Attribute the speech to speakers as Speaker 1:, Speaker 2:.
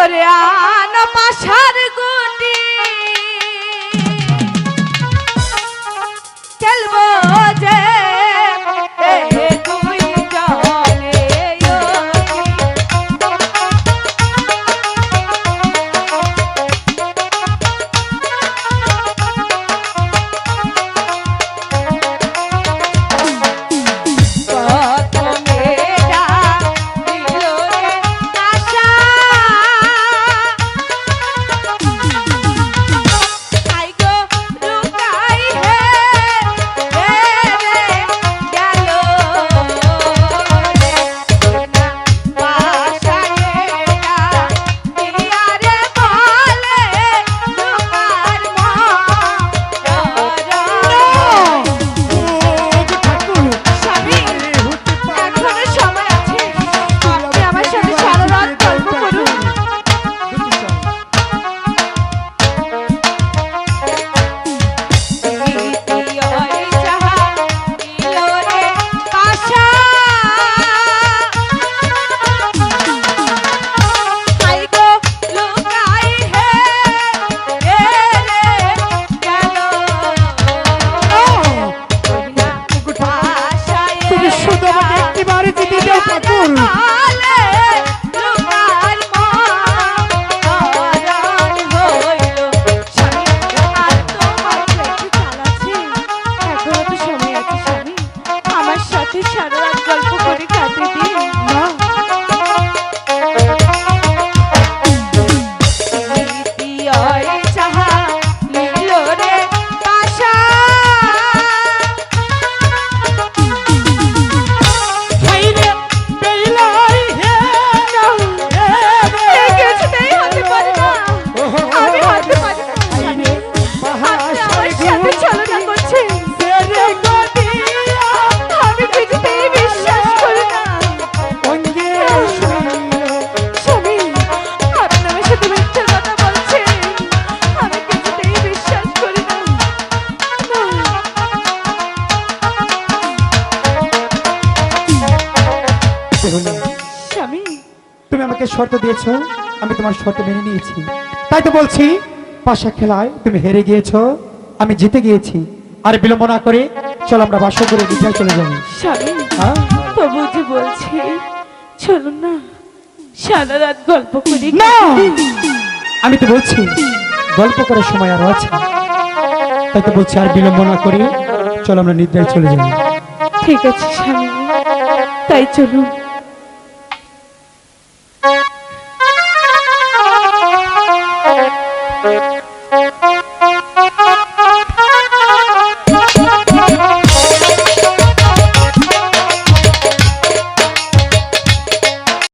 Speaker 1: ওরে
Speaker 2: একটিবারে যেতে দেখুন
Speaker 1: স্বামী।
Speaker 2: তুমি আমাকে শর্ত দিয়েছ আমি তোমার শর্ত মেনে নিয়েছি। তাই তো বলছি পাশা খেলায় তুমি হেরে গিয়েছো আমি জিতে গিয়েছি। আর বিলম্ব না করে চল আমরা করে চলে যাব
Speaker 1: স্বামী? তবু যে বলছি চলুন না সারা রাত গল্প করি
Speaker 2: না! আমি তো বলছি গল্প করার সময় আরও আছে। তাই তো বলছি আর বিলম্ব না করে চল আমরা নিদ্রায় চলে যাব
Speaker 1: ঠিক আছে স্বামী। তাই চলুন।
Speaker 3: Thank you.